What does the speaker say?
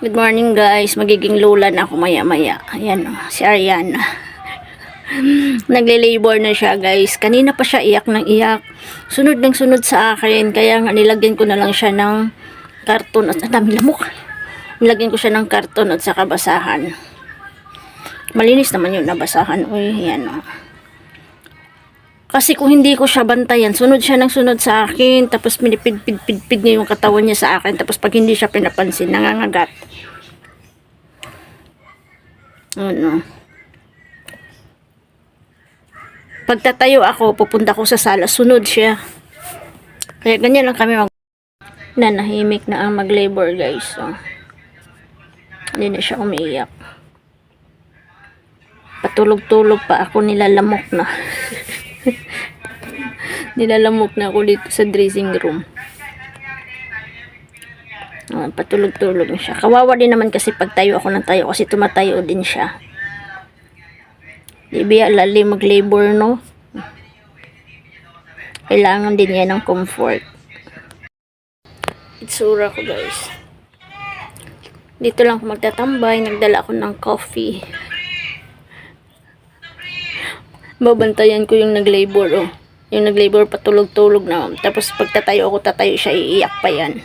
Good morning guys. Magiging lola na ako maya maya. Ayan o, si Ariana. Nagle-labor na siya guys. Kanina pa siya iyak ng iyak. Sunod ng sunod sa akin. Kaya nga nilagyan ko na lang siya ng karton at ang dami lamok. Nilagyan ko siya ng karton at saka basahan. Malinis naman yun nabasahan. Uy, yan o. Kasi kung hindi ko siya bantayan, sunod siya ng sunod sa akin, tapos minipid-pid-pid niya yung katawan niya sa akin, tapos pag hindi siya pinapansin, nangangagat. Ano. Pagtatayo ako, pupunta ko sa sala, sunod siya. Kaya ganyan lang kami mag... Nanahimik na ang mag-labor guys. So. Hindi na siya umiiyak. Patulog-tulog pa ako nilalamok na. Nilalamok na ako dito sa dressing room. Ah, patulog-tulog siya. Kawawa din naman kasi pag tayo ako ng tayo kasi tumatayo din siya. Di lali mag-labor, no? Kailangan din yan ng comfort. Itsura ko, guys. Dito lang ako magtatambay. Nagdala ako ng coffee. Babantayan ko yung nag-labor, oh. Yung nag-labor patulog-tulog na. Tapos pagtatayo ako, tatayo siya, iiyak pa yan.